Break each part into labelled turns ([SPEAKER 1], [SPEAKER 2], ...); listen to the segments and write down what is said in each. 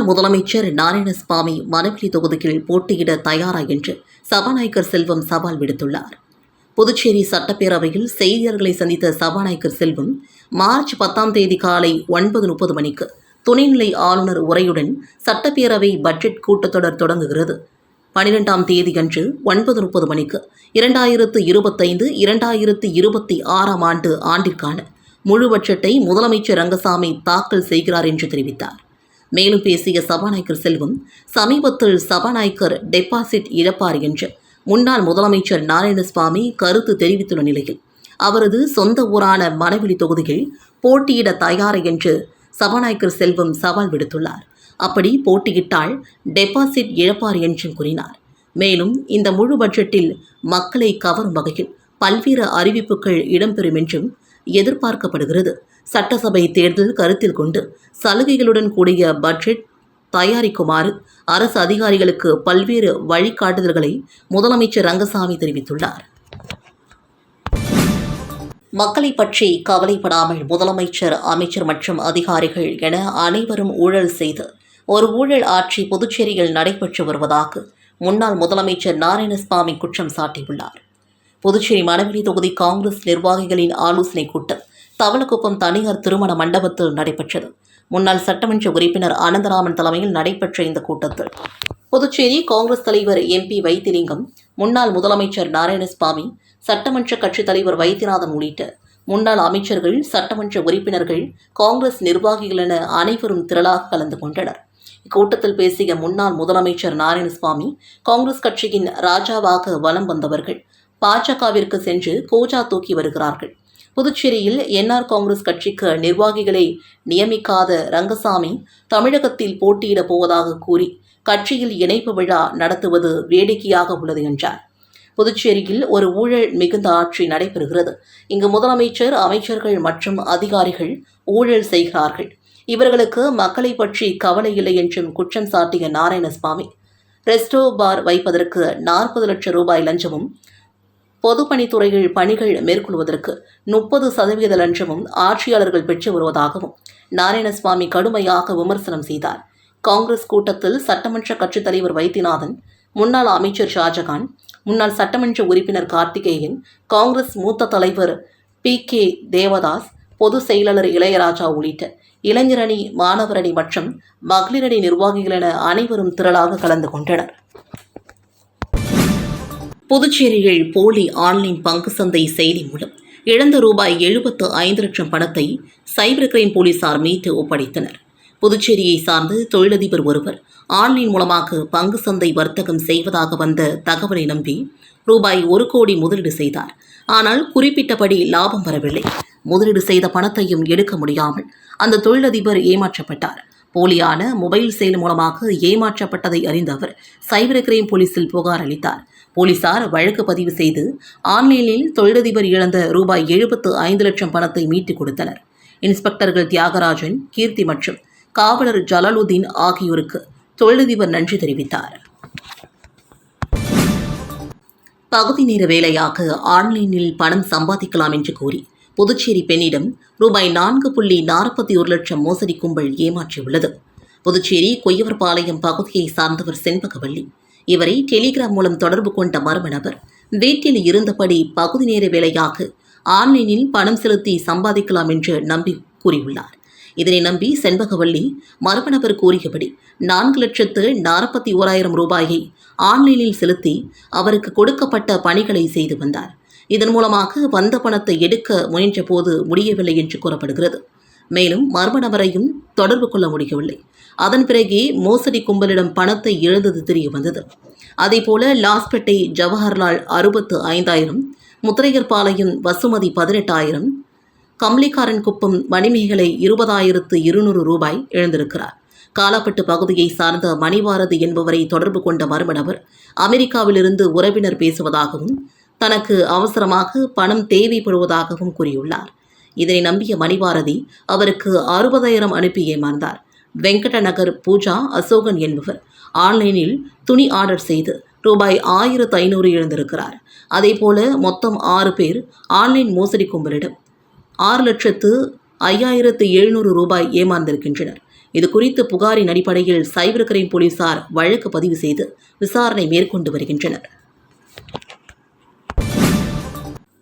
[SPEAKER 1] முன்னாள் முதலமைச்சர் நாராயணசாமி மணவெளி தொகுதியில் போட்டியிட தயாரா என்று சபாநாயகர் செல்வம் சவால் விடுத்துள்ளார். புதுச்சேரி சட்டப்பேரவையில் செய்தியாளர்களை சந்தித்த சபாநாயகர் செல்வம் மார்ச் பத்தாம் தேதி காலை ஒன்பது முப்பது மணிக்கு துணைநிலை ஆளுநர் உரையுடன் சட்டப்பேரவை பட்ஜெட் கூட்டத்தொடர் தொடங்குகிறது. பனிரெண்டாம் தேதியன்று ஒன்பது முப்பது மணிக்கு இரண்டாயிரத்து இருபத்தைந்து இரண்டாயிரத்து இருபத்தி ஆறாம் ஆண்டு ஆண்டிற்கான முழு பட்ஜெட்டை முதலமைச்சர் ரங்கசாமி தாக்கல் செய்கிறார் என்று தெரிவித்தார். மேலும் பேசிய சபாநாயகர் செல்வம் சமீபத்தில் சபாநாயகர் டெபாசிட் இழப்பார் என்று முன்னாள் முதலமைச்சர் நாராயணசுவாமி கருத்து தெரிவித்துள்ள நிலையில் அவரது சொந்த ஊரான மணவெளி தொகுதியில் போட்டியிட தயார் என்று சபாநாயகர் செல்வம் சவால் விடுத்துள்ளார். அப்படி போட்டியிட்டால் டெபாசிட் இழப்பார் என்றும் கூறினார். மேலும் இந்த முழு பட்ஜெட்டில் மக்களை கவரும் வகையில் பல்வேறு அறிவிப்புகள் இடம்பெறும் என்றும் எதிர்பார்க்கப்படுகிறது. சட்டசபை தேர்தல் கருத்தில் கொண்டு சலுகைகளுடன் கூடிய பட்ஜெட் தயாரிக்குமாறு அரசு அதிகாரிகளுக்கு பல்வேறு வழிகாட்டுதல்களை முதலமைச்சர் ரங்கசாமி தெரிவித்துள்ளார். மக்களை பற்றி கவலைப்படாமல் முதலமைச்சர் அமைச்சர் மற்றும் அதிகாரிகள் என அனைவரும் ஊழல் செய்து ஒரு ஊழல் ஆட்சி புதுச்சேரியில் நடைபெற்று வருவதாக முன்னாள் முதலமைச்சர் நாராயணசாமி குற்றம் சாட்டியுள்ளார். புதுச்சேரி மணவெளி தொகுதி காங்கிரஸ் நிர்வாகிகளின் ஆலோசனைக் கூட்டம் தவளக்குப்பம் தனியார் திருமண மண்டபத்தில் நடைபெற்றது. முன்னாள் சட்டமன்ற உறுப்பினர் அனந்தராமன் தலைமையில் நடைபெற்ற இந்த கூட்டத்தில் புதுச்சேரி காங்கிரஸ் தலைவர் எம்பி வைத்திலிங்கம் முன்னாள் முதலமைச்சர் நாராயணசாமி சட்டமன்ற கட்சித் தலைவர் வைத்தியநாதன் உள்ளிட்ட முன்னாள் அமைச்சர்கள் சட்டமன்ற உறுப்பினர்கள் காங்கிரஸ் நிர்வாகிகள் என அனைவரும் திரளாக கலந்து கொண்டனர். இக்கூட்டத்தில் பேசிய முன்னாள் முதலமைச்சர் நாராயணசாமி காங்கிரஸ் கட்சியின் ராஜாவாக வலம் வந்தவர்கள் பாஜகவிற்கு சென்று கோஜா தூக்கி வருகிறார்கள். புதுச்சேரியில் என்ஆர் காங்கிரஸ் கட்சிக்கு நிர்வாகிகளை நியமிக்காத ரங்கசாமி தமிழகத்தில் போட்டியிடப் போவதாக கூறி கட்சியில் இணைப்பு விழா நடத்துவது வேடிக்கையாக உள்ளது என்றார். புதுச்சேரியில் ஒரு ஊழல் மிகுந்த ஆட்சி நடைபெறுகிறது. இங்கு முதலமைச்சர் அமைச்சர்கள் மற்றும் அதிகாரிகள் ஊழல் செய்கிறார்கள். இவர்களுக்கு மக்களை பற்றி கவலை இல்லை என்றும் குற்றம் சாட்டிய நாராயணசாமி ரெஸ்டோ பார் வைப்பதற்கு நாற்பது லட்சம் ரூபாய் லஞ்சமும் பொதுப்பணித்துறையில் பணிகள் மேற்கொள்வதற்கு முப்பது சதவீத லஞ்சமும் ஆட்சியாளர்கள் பெற்று வருவதாகவும் நாராயணசுவாமி கடுமையாக விமர்சனம் செய்தார். காங்கிரஸ் கூட்டத்தில் சட்டமன்ற கட்சித் தலைவர் வைத்தியநாதன் முன்னாள் அமைச்சர் ஷாஜகான் முன்னாள் சட்டமன்ற உறுப்பினர் கார்த்திகேயன் காங்கிரஸ் மூத்த தலைவர் பி. கே. தேவதாஸ் பொதுச் செயலாளர் இளையராஜா உள்ளிட்ட இளைஞரணி மாணவரணி மற்றும் மகளிரணி நிர்வாகிகள் என அனைவரும் திரளாக கலந்து கொண்டனர். புதுச்சேரியில் போலி ஆன்லைன் பங்கு சந்தை செயலி மூலம் இழந்த ரூபாய் எழுபத்து ஐந்து லட்சம் பணத்தை சைபர் கிரைம் போலீசார் மீட்டு ஒப்படைத்தனர். புதுச்சேரியை சார்ந்து தொழிலதிபர் ஒருவர் ஆன்லைன் மூலமாக பங்கு சந்தை வர்த்தகம் செய்வதாக வந்த தகவலை நம்பி ரூபாய் ஒரு கோடி முதலீடு செய்தார். ஆனால் குறிப்பிட்டபடி லாபம் வரவில்லை. முதலீடு செய்த பணத்தையும் எடுக்க முடியாமல் அந்த தொழிலதிபர் ஏமாற்றப்பட்டார். போலியான மொபைல் செயல் மூலமாக ஏமாற்றப்பட்டதை அறிந்த அவர் சைபர் கிரைம் போலீசில் புகார் அளித்தார். போலீசார் வழக்கு பதிவு செய்து ஆன்லைனில் தொழிலதிபர் இழந்த ரூபாய் எழுபத்து ஐந்து லட்சம் பணத்தை மீட்டுக் கொடுத்தனர். இன்ஸ்பெக்டர்கள் தியாகராஜன் கீர்த்தி மற்றும் காவலர் ஜலாலுதீன் ஆகியோருக்கு தொழிலதிபர் நன்றி தெரிவித்தார். பகுதி நேர வேலையாக ஆன்லைனில் பணம் சம்பாதிக்கலாம் என்று கூறி புதுச்சேரி பெண்ணிடம் ரூபாய் நான்கு புள்ளி நாற்பத்தி ஒரு லட்சம் மோசடி கும்பல் ஏமாற்றியுள்ளது. புதுச்சேரி கொய்யவர்பாளையம் பகுதியை சார்ந்தவர் செண்பகவல்லி இவரை டெலிகிராம் மூலம் தொடர்பு கொண்ட மர்ம நபர் வீட்டில் இருந்தபடி பகுதி நேர வேலையாக ஆன்லைனில் பணம் செலுத்தி சம்பாதிக்கலாம் என்று நம்பி கூறியுள்ளார். இதனை நம்பி செண்பகவல்லி மர்ம நபர் கூறியபடி நான்கு லட்சத்து நாற்பத்தி ஓராயிரம் ரூபாயை ஆன்லைனில் செலுத்தி அவருக்கு கொடுக்கப்பட்ட பணிகளை செய்து வந்தார். இதன் மூலமாக வந்த பணத்தை எடுக்க முயன்றபோது முடியவில்லை என்று கூறப்படுகிறது. மேலும் மர்ம நபரையும் தொடர்பு கொள்ள முடியவில்லை. அதன் பிறகே மோசடி கும்பலிடம் பணத்தை இழந்தது தெரிய வந்தது. அதேபோல லாஸ்பேட்டை ஜவஹர்லால் அறுபத்து ஐந்தாயிரம் முத்திரையர்பாளையம் வசுமதி பதினெட்டாயிரம் கம்லிக்காரன் குப்பம் மணிமேகலை இருபதாயிரத்து இருநூறு ரூபாய் எழுந்திருக்கிறார். காலாப்பட்டு பகுதியை சார்ந்த மணிவாரதி என்பவரை தொடர்பு கொண்ட மர்ம நபர் அமெரிக்காவிலிருந்து உறவினர் பேசுவதாகவும் தனக்கு அவசரமாக பணம் தேவைப்படுவதாகவும் கூறியுள்ளார். இதனை நம்பிய மணிபாரதி அவருக்கு அறுபதாயிரம் அனுப்பி ஏமாந்தார். வெங்கடநகர் பூஜா அசோகன் என்பவர். ஆன்லைனில் துணி ஆர்டர் செய்து ரூபாய் ஆயிரத்து ஐநூறு இழந்திருக்கிறார். அதேபோல மொத்தம் ஆறு பேர் ஆன்லைன் மோசடி கும்பலிடம் ஆறு லட்சத்து ஐயாயிரத்து எழுநூறு ரூபாய் ஏமாந்திருக்கின்றனர். இது குறித்து புகாரின் அடிப்படையில் சைபர் கிரைம் போலீசார் வழக்கு பதிவு செய்து விசாரணை மேற்கொண்டு வருகின்றனர்.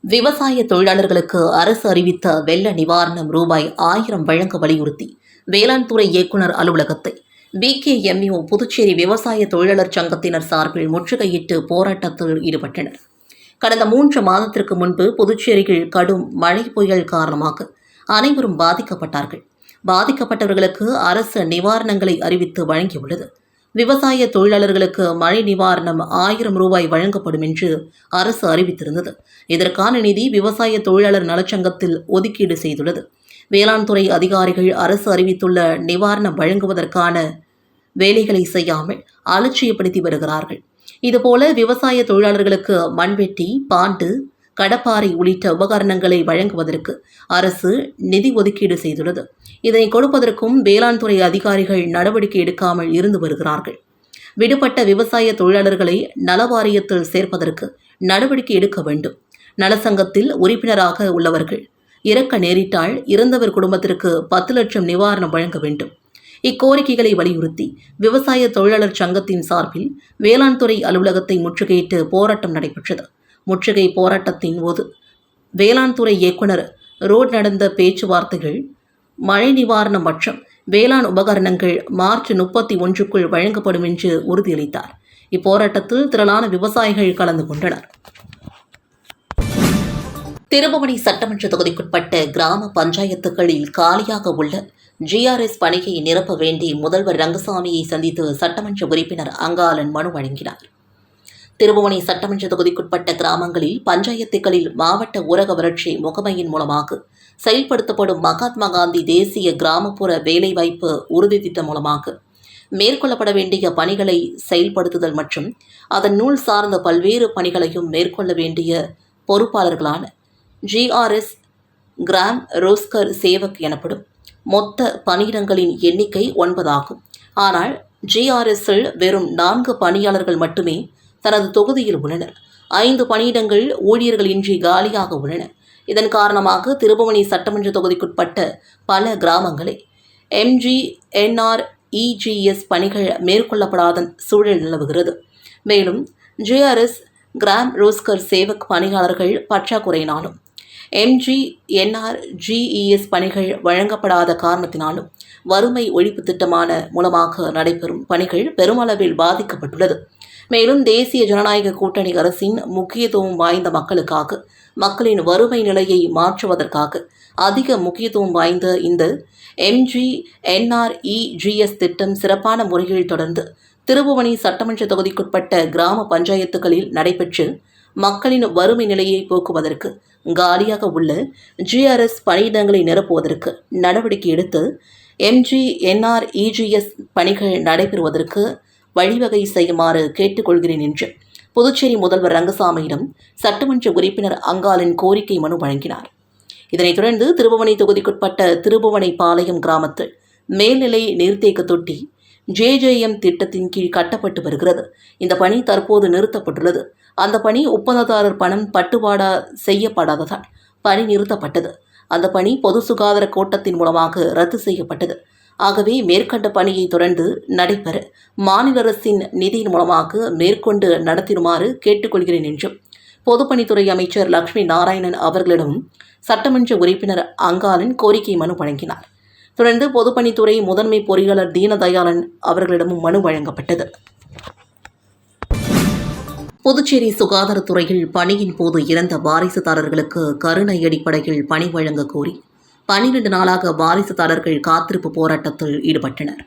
[SPEAKER 1] விவசாய தொழிலாளர்களுக்கு அரசு அறிவித்த வெள்ள நிவாரணம் ரூபாய் ஆயிரம் வழங்க வலியுறுத்தி வேளாண் துறை இயக்குநர் அலுவலகத்தை. பிகேஎம்யூ புதுச்சேரி விவசாய தொழிலாளர் சங்கத்தினர் சார்பில் முற்றுகையிட்டு போராட்டத்தில் ஈடுபட்டனர். கடந்த மூன்று மாதத்திற்கு முன்பு புதுச்சேரியில் கடும் மழை புயல் காரணமாக அனைவரும் பாதிக்கப்பட்டார்கள். பாதிக்கப்பட்டவர்களுக்கு அரசு நிவாரணங்களை அறிவித்து வழங்கியுள்ளது. விவசாய தொழிலாளர்களுக்கு மழை நிவாரணம் ஆயிரம் ரூபாய் வழங்கப்படும் என்று அரசு அறிவித்திருந்தது. இதற்கான நிதி விவசாய தொழிலாளர் நலச்சங்கத்தில் ஒதுக்கீடு செய்துள்ளது. வேளாண் துறை அதிகாரிகள் அரசு அறிவித்துள்ள நிவாரணம் வழங்குவதற்கான வேலைகளை செய்யாமல் அலட்சியப்படுத்தி வருகிறார்கள். இதுபோல விவசாய தொழிலாளர்களுக்கு மண்வெட்டி பாண்டு கடப்பாறை உள்ளிட்ட உபகரணங்களை வழங்குவதற்கு அரசு நிதி ஒதுக்கீடு செய்துள்ளது. இதனை கொடுப்பதற்கும் வேளாண் துறை அதிகாரிகள் நடவடிக்கை எடுக்காமல் இருந்து வருகிறார்கள். விடுபட்ட விவசாய தொழிலாளர்களை நல வாரியத்தில் சேர்ப்பதற்கு நடவடிக்கை எடுக்க வேண்டும். நலசங்கத்தில் உறுப்பினராக உள்ளவர்கள் இறக்க நேரிட்டால் இறந்தவர் குடும்பத்திற்கு பத்து லட்சம் நிவாரணம் வழங்க வேண்டும். இக்கோரிக்கைகளை வலியுறுத்தி விவசாய தொழிலாளர் சங்கத்தின் சார்பில் வேளாண் துறை அலுவலகத்தை முற்றுகையிட்டு போராட்டம் நடைபெற்றது. முற்றுகை போராட்டத்தின் போது வேளாண் துறை இயக்குனர் ரோட் நடந்த பேச்சுவார்த்தைகள் மழை நிவாரணம் மற்றும் வேளாண் உபகரணங்கள் மார்ச் முப்பத்தி ஒன்றுக்குள் வழங்கப்படும் என்று உறுதியளித்தார். இப்போராட்டத்தில் திரளான விவசாயிகள் கலந்து கொண்டனர். திருபுவனை சட்டமன்ற தொகுதிக்குட்பட்ட கிராம பஞ்சாயத்துகளில் காலியாக உள்ள ஜிஆர்எஸ் பணியை நிரப்ப வேண்டி முதல்வர் ரங்கசாமியை சந்தித்து சட்டமன்ற உறுப்பினர் அங்காளன் மனு வழங்கினார். திருபுவனை சட்டமன்ற தொகுதிக்குட்பட்ட கிராமங்களில் பஞ்சாயத்துகளில் மாவட்ட ஊரக வளர்ச்சி முகமையின் மூலமாக செயல்படுத்தப்படும் மகாத்மா காந்தி தேசிய கிராமப்புற வேலைவாய்ப்பு உறுதி திட்டம் மூலமாக மேற்கொள்ளப்பட வேண்டிய பணிகளை செயல்படுத்துதல் மற்றும் அதன் நூல் சார்ந்த பல்வேறு பணிகளையும் மேற்கொள்ள வேண்டிய பொறுப்பாளர்களான ஜிஆர்எஸ் கிராம் ரோஸ்கர் சேவக் எனப்படும். மொத்த பணியிடங்களின் எண்ணிக்கை ஒன்பதாகும். ஆனால் ஜிஆர்எஸ்ஸில் வெறும் நான்கு பணியாளர்கள் மட்டுமே தனது தொகுதியில் உள்ளனர். ஐந்து பணியிடங்கள் ஊழியர்களின்றி காலியாக உள்ளன. இதன் காரணமாக திருபுவனி சட்டமன்ற தொகுதிக்குட்பட்ட பல கிராமங்களை எம்ஜி என்ஆர் இஜிஎஸ் பணிகள் மேற்கொள்ளப்படாத சூழல் நிலவுகிறது. மேலும் ஜிஆர்எஸ் கிராம் ரோஸ்கர் சேவக் பணியாளர்கள் பற்றாக்குறையினாலும் எம்ஜி என்ஆர் ஜிஇஎஸ் பணிகள் வழங்கப்படாத காரணத்தினாலும் வறுமை ஒழிப்பு திட்டமான மூலமாக நடைபெறும் பணிகள் பெருமளவில் பாதிக்கப்பட்டுள்ளது. மேலும் தேசிய ஜனநாயக கூட்டணி அரசின் முக்கியத்துவம் வாய்ந்த மக்களுக்காக மக்களின் வறுமை நிலையை மாற்றுவதற்காக அதிக முக்கியத்துவம் வாய்ந்த இந்த எம்ஜி என்ஆர்இஜிஎஸ் திட்டம் சிறப்பான முறையில் தொடர்ந்து திருபுவனி சட்டமன்ற தொகுதிக்குட்பட்ட கிராம பஞ்சாயத்துகளில் நடைபெற்று மக்களின் வறுமை நிலையை போக்குவதற்கு காலியாக உள்ள ஜிஆர்எஸ் பணியிடங்களை நிரப்புவதற்கு நடவடிக்கை எடுத்து எம்ஜி என்ஆர்இஜிஎஸ் பணிகள் நடைபெறுவதற்கு வழிவகை செய்யுமாறு கேட்டுக்கொள்கிறேன் என்று புதுச்சேரி முதல்வர் ரங்கசாமியிடம் சட்டமன்ற உறுப்பினர் அங்காளின் கோரிக்கை மனு வழங்கினார். இதனைத் தொடர்ந்து திருபுவனை தொகுதிக்குட்பட்ட திருபுவனை பாளையம் கிராமத்தில் மேல்நிலை நீர்த்தேக்க தொட்டி ஜேஜேஎம் திட்டத்தின் கீழ் கட்டப்பட்டு வருகிறது. இந்த பணி தற்போது நிறுத்தப்பட்டுள்ளது. அந்த பணி ஒப்பந்ததாரர் பணம் பட்டுவாடா செய்யப்படாததால் பணி நிறுத்தப்பட்டது. அந்த பணி பொது சுகாதார கோட்டத்தின் மூலமாக ரத்து செய்யப்பட்டது. ஆகவே மேற்கண்ட பணியை தொடர்ந்து நடைபெற மாநில அரசின் நிதியின் மூலமாக மேற்கொண்டு நடத்திடுமாறு கேட்டுக்கொள்கிறேன் என்றும் பொதுப்பணித்துறை அமைச்சர் லக்ஷ்மி நாராயணன் அவர்களிடம் சட்டமன்ற உறுப்பினர் அங்காளன் கோரிக்கை மனு வழங்கினார். தொடர்ந்து பொதுப்பணித்துறை முதன்மை பொறியாளர் தீனதயாளன் அவர்களிடமும் மனு வழங்கப்பட்டது. புதுச்சேரி சுகாதாரத்துறையில் பணியின் போது இறந்த வாரிசுதாரர்களுக்கு கருணை அடிப்படையில் பணி வழங்க கோரி பனிரெண்டு நாளாக வாரிசுதாரர்கள் காத்திருப்பு போராட்டத்தில் ஈடுபட்டனர்.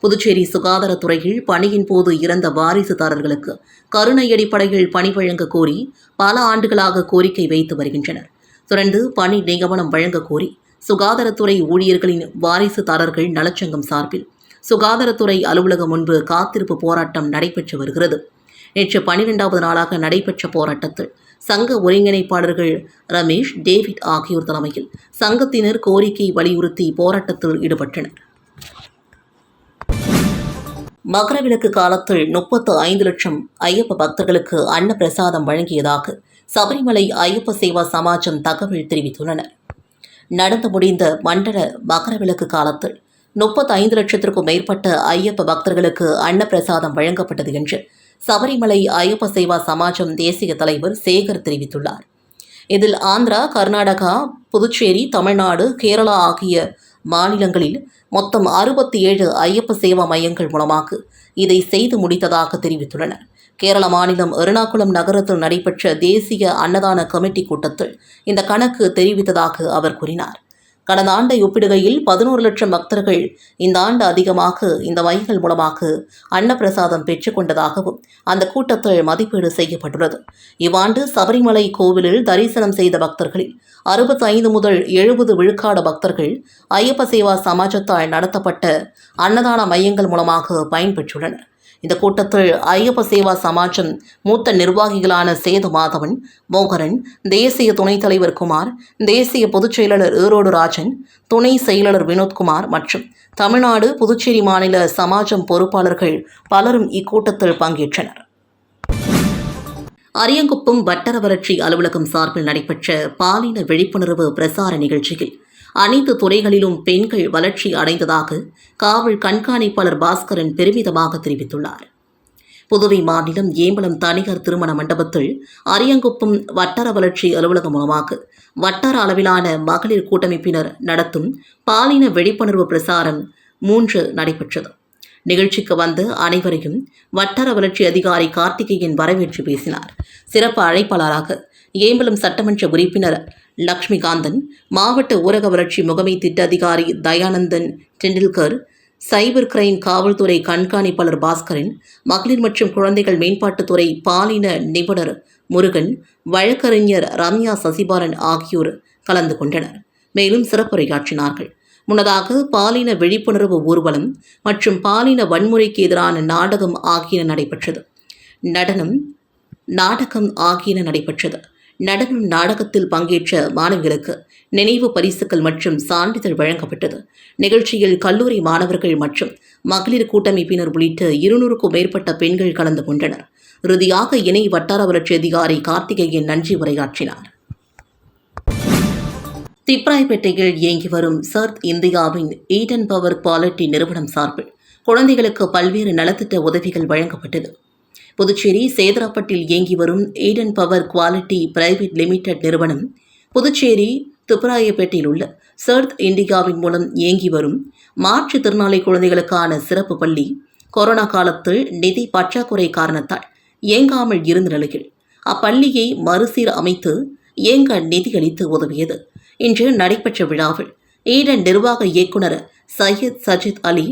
[SPEAKER 1] புதுச்சேரி சுகாதாரத்துறையில் பணியின் போது இறந்த வாரிசுதாரர்களுக்கு கருணை அடிப்படையில் பணி வழங்க கோரி பல ஆண்டுகளாக கோரிக்கை வைத்து வருகின்றனர். தொடர்ந்து பணி நியமனம் வழங்க கோரி சுகாதாரத்துறை ஊழியர்களின் வாரிசுதாரர்கள் நலச்சங்கம் சார்பில் சுகாதாரத்துறை அலுவலகம் முன்பு காத்திருப்பு போராட்டம் நடைபெற்று வருகிறது. நேற்று பனிரெண்டாவது நாளாக நடைபெற்ற போராட்டத்தில் சங்க ஒருங்கிணைப்பாளர்கள் ரமேஷ் டேவிட் ஆகியோர் தலைமையில் சங்கத்தினர் கோரிக்கை வலியுறுத்தி போராட்டத்தில் ஈடுபட்டனர். மகரவிலக்கு காலத்தில் முப்பத்து ஐந்து லட்சம் ஐயப்ப பக்தர்களுக்கு அன்ன பிரசாதம் வழங்கியதாக சபரிமலை ஐயப்ப சேவா சமாஜம் தகவல் தெரிவித்துள்ளனர். நடந்து முடிந்த மண்டல மகரவிலக்கு காலத்தில் முப்பத்தைந்து லட்சத்திற்கும் மேற்பட்ட ஐயப்ப பக்தர்களுக்கு அன்னப்பிரசாதம் வழங்கப்பட்டது என்று சபரிமலை ஐயப்ப சேவா சமாஜம் தேசிய தலைவர் சேகர் தெரிவித்துள்ளார். இதில் ஆந்திரா கர்நாடகா புதுச்சேரி தமிழ்நாடு கேரளா ஆகிய மாநிலங்களில் மொத்தம் அறுபத்தி ஏழு ஐயப்ப சேவா மையங்கள் மூலமாக இதை செய்து முடித்ததாக தெரிவித்துள்ளனர். கேரள மாநிலம் எர்ணாகுளம் நகரத்தில் நடைபெற்ற தேசிய அன்னதான கமிட்டி கூட்டத்தில் இந்த கணக்கு தெரிவித்ததாக அவர் கூறினார். கடந்த ஆண்டை ஒப்பிடுகையில் பதினோரு லட்சம் பக்தர்கள் இந்த ஆண்டு அதிகமாக இந்த வகைகள் மூலமாக அன்னப்பிரசாதம் பெற்றுக்கொண்டதாகவும் அந்த கூட்டத்தில் மதிப்பீடு செய்யப்பட்டுள்ளது. இவ்வாண்டு சபரிமலை கோவிலில் தரிசனம் செய்த பக்தர்களில் அறுபத்தைந்து முதல் எழுபது விழுக்காடு பக்தர்கள் ஐயப்ப சேவா சமாஜத்தால் நடத்தப்பட்ட அன்னதான மையங்கள் மூலமாக பயன்பெற்றுள்ளனர். இந்த கூட்டத்தில் ஐயப்ப சேவா சமாஜம் மூத்த நிர்வாகிகளான சேது மாதவன் மோகரன் தேசிய துணைத் தலைவர் குமார் தேசிய பொதுச் செயலாளர் ஈரோடு ராஜன் துணை செயலாளர் வினோத்குமார் மற்றும் தமிழ்நாடு புதுச்சேரி மாநில சமாஜம் பொறுப்பாளர்கள் பலரும் இக்கூட்டத்தில் பங்கேற்றனர். அரியங்குப்பம் வட்டார வறட்சி அலுவலகம் சார்பில் நடைபெற்ற பாலின விழிப்புணர்வு பிரசார நிகழ்ச்சியில் அனைத்து துறைகளிலும் பெண்கள் வளர்ச்சி அடைந்ததாக காவல் கண்காணிப்பாளர் பாஸ்கரன் பெருமிதமாக தெரிவித்துள்ளார். புதுவை மாநிலம் ஏம்பலம் தனிகர் திருமண மண்டபத்தில் அரியங்குப்பம் வட்டார வளர்ச்சி அலுவலகம் மூலமாக வட்டார அளவிலான மகளிர் கூட்டமைப்பினர் நடத்தும் பாலின விழிப்புணர்வு பிரசாரம் மூன்று நடைபெற்றது. நிகழ்ச்சிக்கு வந்த அனைவரையும் வட்டார வளர்ச்சி அதிகாரி கார்த்திகேயன் வரவேற்று பேசினார். சிறப்பு அழைப்பாளராக ஏம்பலம் சட்டமன்ற உறுப்பினர் லக்ஷ்மிகாந்தன் மாவட்ட ஊரக வளர்ச்சி முகமை திட்ட அதிகாரி தயானந்தன் டெண்டுல்கர் சைபர் கிரைம் காவல்துறை கண்காணிப்பாளர் பாஸ்கரன் மகளிர் மற்றும் குழந்தைகள் மேம்பாட்டுத்துறை பாலின நிபுணர் முருகன் வழக்கறிஞர் ரம்யா சசிபாலன் ஆகியோர் கலந்து கொண்டனர். மேலும் சிறப்புரையாற்றினார்கள். முன்னதாக பாலின விழிப்புணர்வு ஊர்வலம் மற்றும் பாலின வன்முறைக்கு எதிரான நாடகம் ஆகியன நடைபெற்றது. நடனம் நாடகம் ஆகியன நடைபெற்றது. நடனம் நாடகத்தில் பங்கேற்ற மாணவிகளுக்கு நினைவு பரிசுகள் மற்றும் சான்றிதழ் வழங்கப்பட்டது. நிகழ்ச்சியில் கல்லூரி மாணவர்கள் மற்றும் மகளிர் கூட்டமைப்பினர் உள்ளிட்ட இருநூறுக்கும் மேற்பட்ட பெண்கள் கலந்து கொண்டனர். இறுதியாக இணை வட்டார வளர்ச்சி அதிகாரி கார்த்திகேயன் நன்றி உரையாற்றினார். திப்ராய்பேட்டையில் இயங்கி வரும் சர்த் இந்தியாவின் ஈடன் பவர் குவாலிட்டி நிறுவனம் சார்பில் குழந்தைகளுக்கு பல்வேறு நலத்திட்ட உதவிகள் வழங்கப்பட்டது. புதுச்சேரி சேதராப்பட்டில் இயங்கி வரும் Eden power quality private limited நிறுவனம் புதுச்சேரி துப்பராயப்பேட்டையில் உள்ள சர்த் இந்தியாவின் மூலம் இயங்கி வரும் மாற்றுத்திறனாளி குழந்தைகளுக்கான சிறப்பு பள்ளி கொரோனா காலத்தில் நிதி பற்றாக்குறை காரணத்தால் இயங்காமல் இருந்த நிலையில் அப்பள்ளியை மறுசீர் அமைத்து இயங்க நிதியளித்து உதவியது. இன்று நடைபெற்ற விழாவில் ஈடன் நிர்வாக இயக்குனர் சையத் சஜித் அலி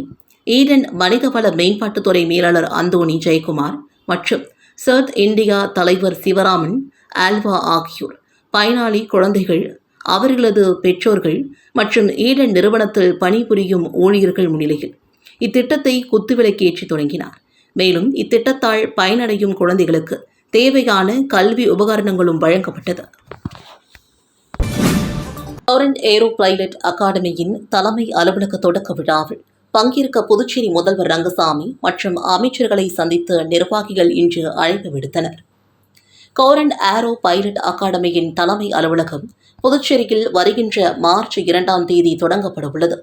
[SPEAKER 1] ஈடன் மனிதவள மேம்பாட்டுத்துறை மேலாளர் அந்தோணி ஜெயக்குமார் மற்றும் சர்த் இந்தியா தலைவர் சிவராமன் ஆல்வா ஆகியோர் பயனாளி குழந்தைகள் அவர்களது பெற்றோர்கள் மற்றும் ஈடன் நிறுவனத்தில் பணிபுரியும் ஊழியர்கள் முன்னிலையில் இத்திட்டத்தை குத்துவிலக்கேற்றி தொடங்கினார். மேலும் இத்திட்டத்தால் பயனடையும் குழந்தைகளுக்கு தேவையான கல்வி உபகரணங்களும் வழங்கப்பட்டது. டாரண்ட் ஏரோ பைலட் அகாடமியின் தலைமை அலுவலக தொடக்க விழாவில் பங்கேற்க புதுச்சேரி முதல்வர் ரங்கசாமி மற்றும் அமைச்சர்களை சந்தித்து நிர்வாகிகள் இன்று அழைப்பு விடுத்தனர். கோரண்ட் ஏரோ பைலட் அகாடமியின் தலைமை அலுவலகம் புதுச்சேரியில் வருகின்ற மார்ச் இரண்டாம் தேதி தொடங்கப்பட உள்ளது.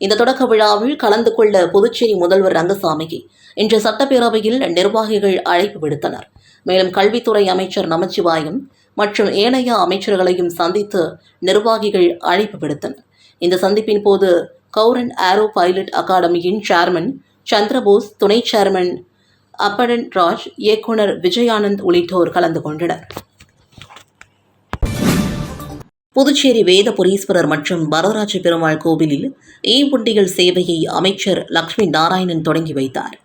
[SPEAKER 1] இந்த தொடக்க விழாவில் கலந்து கொள்ள புதுச்சேரி முதல்வர் ரங்கசாமிக்கு இன்று சட்டப்பேரவையில் நிர்வாகிகள் அழைப்பு விடுத்தனர். மேலும் கல்வித்துறை அமைச்சர் நமச்சிவாயம் மற்றும் ஏனைய அமைச்சர்களையும் சந்தித்து நிர்வாகிகள் அழைப்பு விடுத்தனர். இந்த சந்திப்பின் போது கௌரன் ஏரோ பைலட் அகாடமியின் சேர்மன் சந்திரபோஸ் துணை சேர்மன் அப்படன் ராஜ் இயக்குனர் விஜயானந்த் உள்ளிட்டோர் கலந்து கொண்டனர். புதுச்சேரி வேதபுரீஸ்வரர் மற்றும் வரதராஜ பெருமாள் கோவிலில் ஈ உண்டிகள் சேவையை அமைச்சர் லக்ஷ்மி நாராயணன் தொடங்கி வைத்தார்?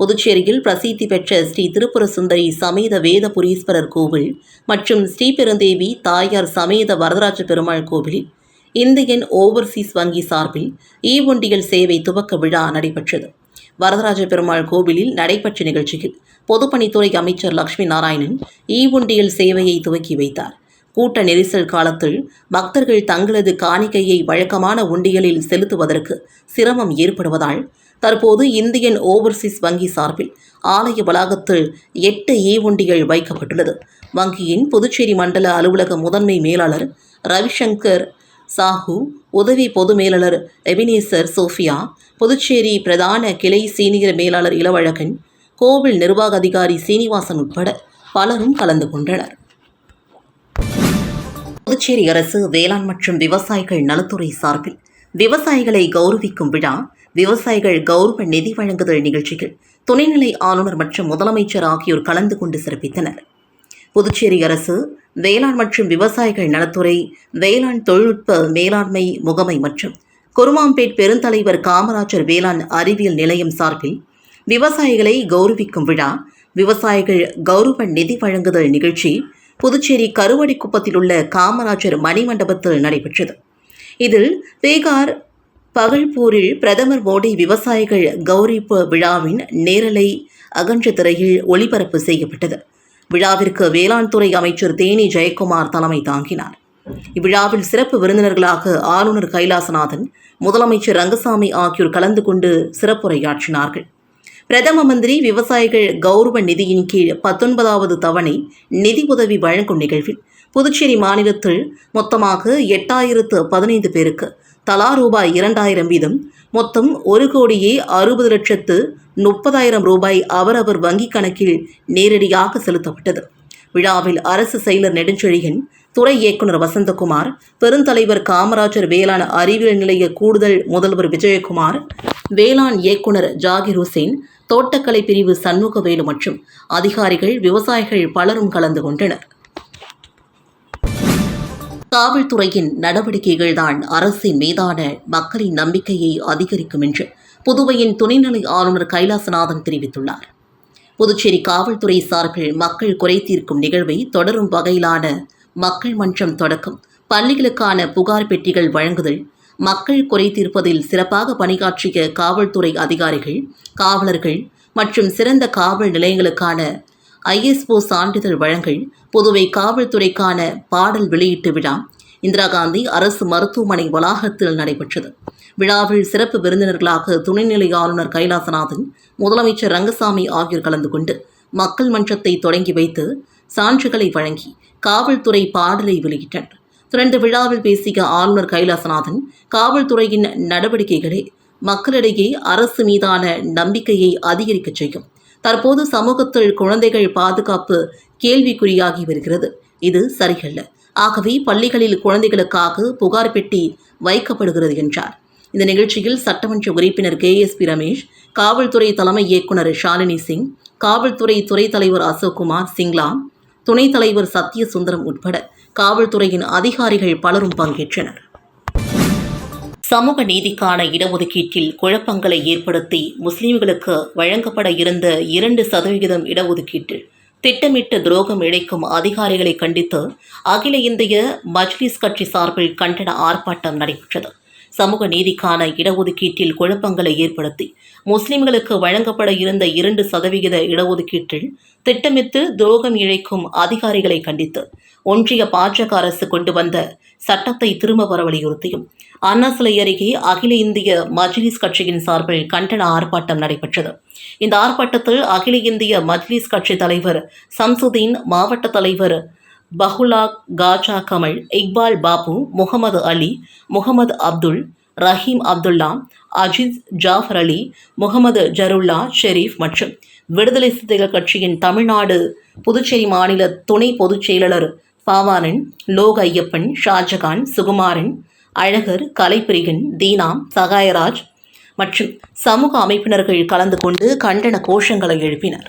[SPEAKER 1] புதுச்சேரியில் பிரசித்தி பெற்ற ஸ்ரீ திருப்புர சுந்தரி சமேத வேதபுரீஸ்வரர் கோவில் மற்றும் ஸ்ரீபெருந்தேவி தாயார் சமேத வரதராஜ பெருமாள் கோவிலில் இந்தியன் ஓவர்சீஸ் வங்கி சார்பில் ஈ ஒண்டியல் சேவை துவக்க விழா நடைபெற்றது. வரதராஜ பெருமாள் கோவிலில் நடைபெற்ற நிகழ்ச்சியில் பொதுப்பணித்துறை அமைச்சர் லட்சுமி நாராயணன் ஈ ஒண்டியல் சேவையை துவக்கி வைத்தார். கூட்ட நெரிசல் காலத்தில் பக்தர்கள் தங்களது காணிக்கையை வழக்கமான உண்டியலில் செலுத்துவதற்கு சிரமம் ஏற்படுவதால் தற்போது இந்தியன் ஓவர்சீஸ் வங்கி சார்பில் ஆலய வளாகத்தில் எட்டு ஈ உண்டிகள் வைக்கப்பட்டுள்ளது. வங்கியின் புதுச்சேரி மண்டல அலுவலக முதன்மை மேலாளர் ரவிசங்கர் சாஹூ உதவி பொது மேலாளர் எபினேசர் சோஃபியா புதுச்சேரி பிரதான கிளை சீனியர் மேலாளர் இளவழகன் கோவில் நிர்வாக அதிகாரி சீனிவாசன் உட்பட பலரும் கலந்து கொண்டனர். புதுச்சேரி அரசு வேளாண் மற்றும் விவசாயிகள் நலத்துறை சார்பில் விவசாயிகளை கௌரவிக்கும் விழா விவசாயிகள் கௌரவ நிதி வழங்குதல் நிகழ்ச்சியில் துணைநிலை ஆளுநர் மற்றும் முதலமைச்சர் ஆகியோர் கலந்து கொண்டு சிறப்பித்தனர். புதுச்சேரி அரசு வேளாண் மற்றும் விவசாயிகள் நலத்துறை வேளாண் தொழில்நுட்ப மேலாண்மை முகமை மற்றும் குருமாம்பேட் பெருந்தலைவர் காமராஜர் வேளாண் அறிவியல் நிலையம் சார்பில் விவசாயிகளை கௌரவிக்கும் விழா விவசாயிகள் கௌரவ நிதி வழங்குதல் நிகழ்ச்சி புதுச்சேரி கருவடிக்குப்பத்தில் உள்ள காமராஜர் மணிமண்டபத்தில் நடைபெற்றது. இதில் பீகார் பகல்பூரில் பிரதமர் மோடி விவசாயிகள் கௌரவிப்பு விழாவின் நேரலை அகன்ற திரையில் ஒளிபரப்பு செய்யப்பட்டது. விழாவிற்கு வேளாண் துறை அமைச்சர் தேனி ஜெயக்குமார் தலைமை தாங்கினார். இவ்விழாவில் சிறப்பு விருந்தினர்களாக ஆளுநர் கைலாசநாதன் முதலமைச்சர் ரங்கசாமி ஆகியோர் கலந்து கொண்டு சிறப்புரையாற்றினார்கள். பிரதம மந்திரி விவசாயிகள் கௌரவ நிதியின் கீழ் பத்தொன்பதாவது தவணை நிதி உதவி வழங்கும் நிகழ்வில் புதுச்சேரி மாநிலத்தில் மொத்தமாக எட்டாயிரத்து பதினைந்து பேருக்கு தலா ரூபாய் இரண்டாயிரம் வீதம். மொத்தம் ஒரு கோடியே அறுபது லட்சத்து முப்பதாயிரம் ரூபாய் அவரவர் வங்கிக் கணக்கில் நேரடியாக செலுத்தப்பட்டது. விழாவில் அரசு செயலர் நெடுஞ்செழியன் துறை இயக்குநர் வசந்தகுமார் பெருந்தலைவர் காமராஜர் வேளாண் அறிவியல் நிலைய கூடுதல் முதல்வர் விஜயகுமார் வேளாண் இயக்குநர் ஜாகிர் ஹுசேன் தோட்டக்கலை பிரிவு சண்முகவேலு மற்றும் அதிகாரிகள் விவசாயிகள் பலரும் கலந்து கொண்டனர். காவல்துறையின் நடவடிக்கைகள்தான் அரசின் மீதான மக்களின் நம்பிக்கையை அதிகரிக்கும் என்று புதுவையின் துணைநிலை ஆளுநர் கைலாசநாதன் தெரிவித்துள்ளார். புதுச்சேரி காவல்துறை சார்பில் மக்கள் குறை தீர்க்கும் நிகழ்வை தொடரும் வகையிலான மக்கள் மன்றம் தொடக்கம் பள்ளிகளுக்கான புகார் பெட்டிகள் வழங்குதல் மக்கள் குறை தீர்ப்பதில் சிறப்பாக பணியாற்றிய காவல்துறை அதிகாரிகள் காவலர்கள் மற்றும் சிறந்த காவல் நிலையங்களுக்கான ஐஎஸ்ஓ சான்றிதழ் வழங்கல் புதுவை காவல்துறைக்கான பாடல் வெளியீட்டு விழா இந்திரா காந்தி அரசு மருத்துவமனை வளாகத்தில் நடைபெற்றது. விழாவில் சிறப்பு விருந்தினர்களாக துணைநிலை ஆளுநர் கைலாசநாதன் முதலமைச்சர் ரங்கசாமி ஆகியோர் கலந்து கொண்டு மக்கள் மன்றத்தை தொடங்கி வைத்து சான்றுகளை வழங்கி காவல்துறை பாடலை வெளியிட்டனர். தொடர்ந்து விழாவில் பேசிய ஆளுநர் கைலாசநாதன் காவல்துறையின் நடவடிக்கைகளே மக்களிடையே அரசு மீதான நம்பிக்கையை அதிகரிக்கச் செய்யும். தற்போது சமூகத்தில் குழந்தைகள் பாதுகாப்பு கேள்விக்குறியாகி வருகிறது. இது சரியல்ல. ஆகவே பள்ளிகளில் குழந்தைகளுக்காக புகார் பெட்டி வைக்கப்படுகிறது என்றார். இந்த நிகழ்ச்சியில் சட்டமன்ற உறுப்பினர் கே எஸ் பி ரமேஷ் காவல்துறை தலைமை இயக்குனர் ஷாலினி சிங் காவல்துறை துறை தலைவர் அசோக்குமார் சிங்லா துணைத் தலைவர் சத்யசுந்தரம் உட்பட காவல்துறையின் அதிகாரிகள் பலரும் பங்கேற்றனர். சமூக நீதிக்கான இடஒதுக்கீட்டில் குழப்பங்களை ஏற்படுத்தி முஸ்லிம்களுக்கு வழங்கப்பட இருந்த இரண்டு சதவிகிதம் இடஒதுக்கீட்டு. திட்டமிட்டு துரோகம் இழைக்கும் அதிகாரிகளை கண்டித்து அகில இந்திய மஜ்லிஸ் கட்சி சார்பில் கண்டன ஆர்ப்பாட்டம் நடைபெற்றது. சமூக நீதிக்கான இடஒதுக்கீட்டில் குழப்பங்களை ஏற்படுத்தி முஸ்லிம்களுக்கு வழங்கப்பட இருந்த இரண்டு சதவிகித இடஒதுக்கீட்டில் திட்டமிட்டு துரோகம் இழைக்கும் அதிகாரிகளை கண்டித்து ஒன்றிய பாஜக அரசு கொண்டு வந்த சட்டத்தை திரும்ப வர வலியுறுத்தியும் அண்ணா சிலை அருகே அகில இந்திய மஜ்லிஸ் கட்சியின் சார்பில் கண்டன ஆர்ப்பாட்டம் நடைபெற்றது. இந்த ஆர்ப்பாட்டத்தில் அகில இந்திய மஜ்லிஸ் கட்சி தலைவர் சம்சுதீன் மாவட்ட தலைவர் பஹுலா காஜா கமல் இக்பால் பாபு முகமது அலி முகமது அப்துல் ரஹீம் அப்துல்லா அஜித் ஜாஃபர் அலி முகமது ஜருல்லா ஷெரீப் மற்றும் விடுதலை சிறுத்தைகள் கட்சியின் தமிழ்நாடு புதுச்சேரி மாநில துணை பொதுச் செயலாளர் பாவாணன் லோக ஐயப்பன் ஷாஜகான் சுகுமாரன் அழகர் கலைப்பிரிகன் தீனா சகாயராஜ் மற்றும் சமூக அமைப்பினர்கள் கலந்து கொண்டு கண்டன கோஷங்களை எழுப்பினர்.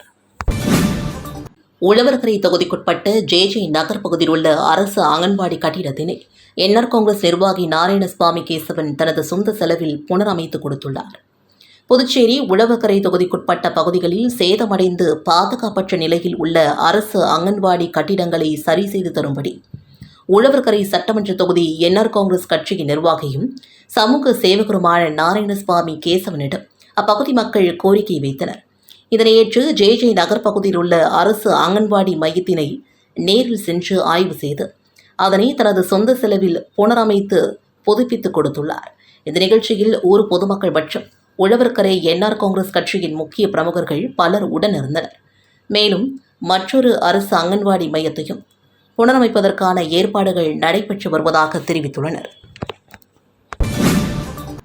[SPEAKER 1] உழவர்கரை தொகுதிக்குட்பட்ட ஜே ஜே நகர் பகுதியில் உள்ள அரசு அங்கன்வாடி கட்டிடத்தினை என்ஆர் காங்கிரஸ் நிர்வாகி நாராயணசுவாமி கேசவன் தனது சொந்த செலவில் புனரமைத்து கொடுத்துள்ளார். புதுச்சேரி உழவர்கரை தொகுதிக்குட்பட்ட பகுதிகளில் சேதமடைந்து பாதுகாப்பற்ற நிலையில் உள்ள அரசு அங்கன்வாடி கட்டிடங்களை சரி செய்து தரும்படி உழவர்கரை சட்டமன்ற தொகுதி என்ஆர் காங்கிரஸ் கட்சியின் நிர்வாகியும் சமூக சேவகருமான நாராயணசுவாமி கேசவனிடம் அப்பகுதி மக்கள் கோரிக்கை வைத்தனர். இதனையேற்று ஜே ஜே நகர் பகுதியில் உள்ள அரசு அங்கன்வாடி மையத்தினை நேரில் சென்று ஆய்வு செய்து அதனை தனது சொந்த செலவில் புனரமைத்து புதுப்பித்துக் கொடுத்துள்ளார். இந்த நிகழ்ச்சியில் ஊர் பொதுமக்கள் மற்றும் உழவர்கரை என்ஆர் காங்கிரஸ் கட்சியின் முக்கிய பிரமுகர்கள் பலர் உடனிருந்தனர். மேலும் மற்றொரு அரசு அங்கன்வாடி மையத்தையும் புனரமைப்பதற்கான ஏற்பாடுகள் நடைபெற்று வருவதாக தெரிவித்துள்ளனர்.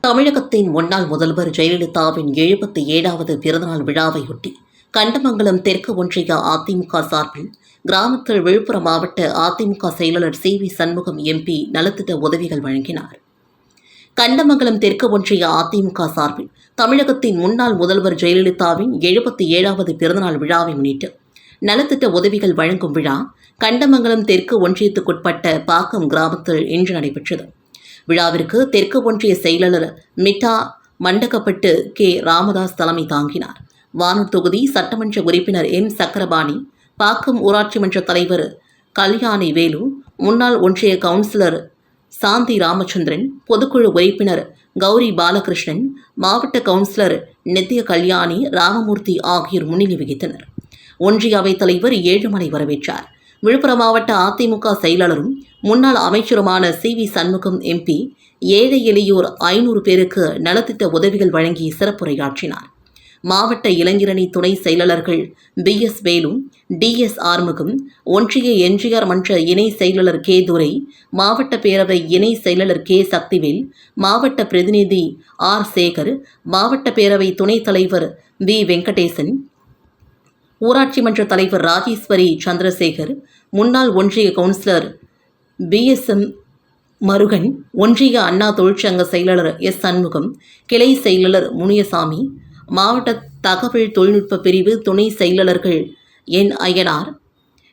[SPEAKER 1] தமிழகத்தின் முன்னாள் முதல்வர் ஜெயலலிதாவின் எழுபத்தி ஏழாவது பிறந்தநாள் விழாவையொட்டி கண்டமங்கலம் தெற்கு ஒன்றிய அதிமுக சார்பில் கிராமத்தில் விழுப்புரம் மாவட்ட அதிமுக செயலாளர் சி வி சண்முகம் எம்பி நலத்திட்ட உதவிகள் வழங்கினார். கண்டமங்கலம் தெற்கு ஒன்றிய அதிமுக சார்பில் தமிழகத்தின் முன்னாள் முதல்வர் ஜெயலலிதாவின் எழுபத்தி ஏழாவது பிறந்தநாள் விழாவை முன்னிட்டு நலத்திட்ட உதவிகள் வழங்கும் விழா கண்டமங்கலம் தெற்கு ஒன்றியத்துக்குட்பட்ட பாக்கம் கிராமத்தில் இன்று நடைபெற்றது. விழாவிற்கு தெற்கு ஒன்றிய செயலாளர் மிட்டா மண்டகப்பட்டு கே. ராமதாஸ் தலைமை தாங்கினார். வானூர் தொகுதி சட்டமன்ற உறுப்பினர் எம். சக்கரபாணி பாக்கம் ஊராட்சி மன்ற தலைவர் கல்யாணி வேலு முன்னாள் ஒன்றிய கவுன்சிலர் சாந்தி ராமச்சந்திரன் பொதுக்குழு உறுப்பினர் கௌரி பாலகிருஷ்ணன் மாவட்ட கவுன்சிலர் நித்திய கல்யாணி ராமமூர்த்தி ஆகியோர் முன்னிலை வகித்தனர். ஒன்றிய அவைத் தலைவர் ஏழுமலை வரவேற்றார். விழுப்புரம் மாவட்ட அதிமுக செயலாளரும் முன்னாள் அமைச்சருமான சி. வி. சண்முகம் எம்பி ஏழை எளியோர் ஐநூறு பேருக்கு நலத்திட்ட உதவிகள் வழங்கி சிறப்புரையாற்றினார். மாவட்ட இளைஞரணி துணை செயலாளர்கள் P S Velu T S Arumugam ஒன்றிய என்ஜிஆர் மன்ற இணை செயலாளர் கே துரை மாவட்ட பேரவை இணை செயலாளர் கே சக்திவேல் மாவட்ட பிரதிநிதி ஆர் சேகர் மாவட்ட பேரவை துணைத் தலைவர் வி வெங்கடேசன் ஊராட்சி மன்ற தலைவர் ராஜேஸ்வரி சந்திரசேகர் முன்னாள் ஒன்றிய கவுன்சிலர் பிஎஸ்எம் மருகன் ஒன்றிய அண்ணா தொழிற்சங்க செயலாளர் எஸ் சண்முகம் கிளை செயலாளர் முனியசாமி மாவட்ட தகவல் தொழில்நுட்ப பிரிவு துணை செயலாளர்கள் என் அய்யனார்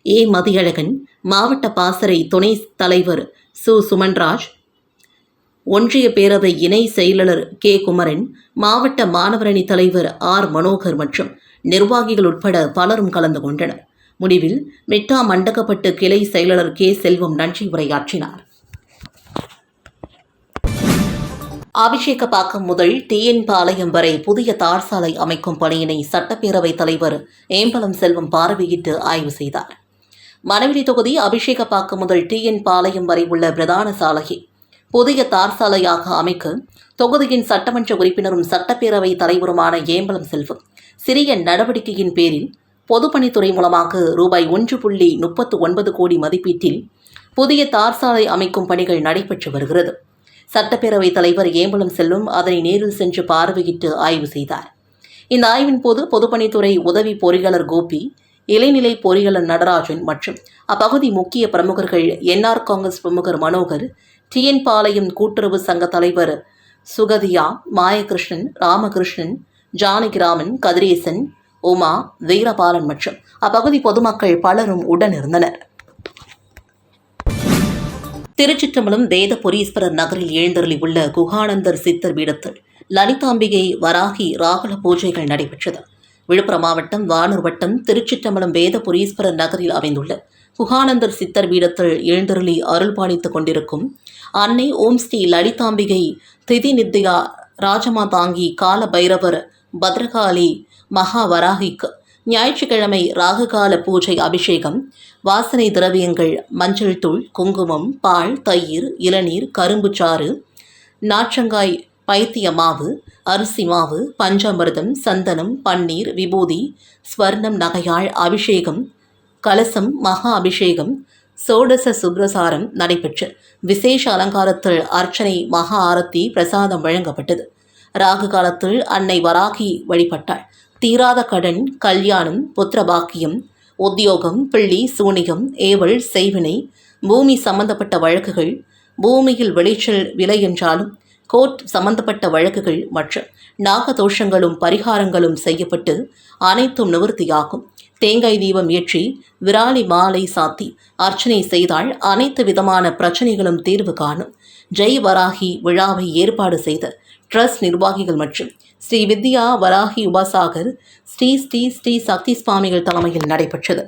[SPEAKER 1] ஏ மதியழகன் மாவட்ட பாசறை துணை தலைவர் சு. சுமன்ராஜ் ஒன்றிய பேரவை இணை செயலாளர் கே. குமரன் மாவட்ட மாணவரணி தலைவர் ஆர். மனோகர் மற்றும் நிர்வாகிகள் உட்பட பலரும் கலந்து கொண்டனர். முடிவில் மெட்டா மண்டகப்பட்டு கிளை செயலாளர் கே. செல்வம் நன்றி உரையாற்றினார். அபிஷேகப்பாக்கம் முதல் டிஎன் பாளையம் வரை புதிய தார் சாலை அமைக்கும் பணியினை சட்டப்பேரவைத் தலைவர் ஏம்பலம் செல்வம் பார்வையிட்டு ஆய்வு செய்தார். மணவெளி தொகுதி அபிஷேகப்பாக்கம் முதல் டிஎன் பாளையம் வரை உள்ள பிரதான சாலையை. புதிய தார் சாலையாக அமைக்க தொகுதியின் சட்டமன்ற உறுப்பினரும் சட்டப்பேரவை தலைவருமான ஏம்பலம் செல்வம் சிறிய நடவடிக்கையின் பேரில் பொதுப்பணித்துறை மூலமாக ரூபாய் ஒன்று புள்ளி முப்பத்து ஒன்பது கோடி மதிப்பீட்டில் புதிய தார் சாலை அமைக்கும் பணிகள் நடைபெற்று வருகிறது. சட்டப்பேரவைத் தலைவர் ஏம்பலம் செல்லும் அதனை நேரில் சென்று பார்வையிட்டு ஆய்வு செய்தார். இந்த ஆய்வின் போது பொதுப்பணித்துறை உதவி பொறியாளர் கோபி இளைநிலை பொறியாளர் நடராஜன் மற்றும் அப்பகுதி முக்கிய பிரமுகர்கள் என்ஆர் காங்கிரஸ் பிரமுகர் மனோகர் டிஎன் பாளையம் கூட்டுறவு சங்க தலைவர் சுகதியா மாயகிருஷ்ணன் ராமகிருஷ்ணன் ஜானகிராமன் கதிரேசன் உமா வீரபாலன் மற்றும் அப்பகுதி பொதுமக்கள் பலரும் உடனிருந்தனர் திருச்சிற்றம்பலம் வேதபுரீஸ்வரர் நகரில் எழுந்தருளி உள்ள குகானந்தர் சித்தர் பீடத்தில் லலிதாம்பிகை வராகி ராகுல பூஜைகள் நடைபெற்றது. விழுப்புரம் மாவட்டம் வானூர் வட்டம் திருச்சிற்றம்பலம் வேதபுரீஸ்வரர் நகரில் அமைந்துள்ள குகானந்தர் சித்தர் பீடத்தில் எழுந்தருளி அருள்பாலித்துக் கொண்டிருக்கும் அன்னை ஓம் ஸ்ரீ லலிதாம்பிகை திதி நித்யா ராஜமாதாங்கி கால பைரவர் பத்ரகாளி மகாவராகிக்கு ஞாயிற்றுக்கிழமை ராகுகால பூஜை அபிஷேகம் வாசனை திரவியங்கள் மஞ்சள் தூள் குங்குமம் பால் தயிர் இளநீர் கரும்புச்சாறு நாற்றங்காய் பைத்திய மாவு அரிசி மாவு பஞ்சாமிர்தம் சந்தனம் பன்னீர் விபூதி ஸ்வர்ணம் நகையாள் அபிஷேகம் கலசம் மகா அபிஷேகம் சோடச சுப்ரசாரம் நடைபெற்று விசேஷ அலங்காரத்தில் அர்ச்சனை மகா ஆரத்தி பிரசாதம் வழங்கப்பட்டது. ராகு காலத்தில் அன்னை வராகி வழிபட்டாள். தீராத கடன் கல்யாணம் புத்திரபாக்கியம் உத்தியோகம் பிள்ளி சூனியம் ஏவல் செய்வினை பூமி சம்பந்தப்பட்ட வழக்குகள் பூமியில் விளைச்சல் விலை என்றாலும் கோர்ட் சம்பந்தப்பட்ட வழக்குகள் மற்றும் நாகதோஷங்களும் பரிகாரங்களும் செய்யப்பட்டு அனைத்தும் நிவர்த்தியாகும். தேங்காய் தீபம் ஏற்றி விராலி மாலை சாத்தி அர்ச்சனை செய்தால் அனைத்து விதமான பிரச்சனைகளும் தீர்வு காணும். ஜெய் வராகி விழாவை ஏற்பாடு செய்த ட்ரஸ்ட் நிர்வாகிகள் மற்றும் ஸ்ரீ வித்யா வராகி உபாசாகர் ஸ்ரீ ஸ்ரீ ஸ்ரீ சக்தி சுவாமிகள் தலைமையில் நடைபெற்றது.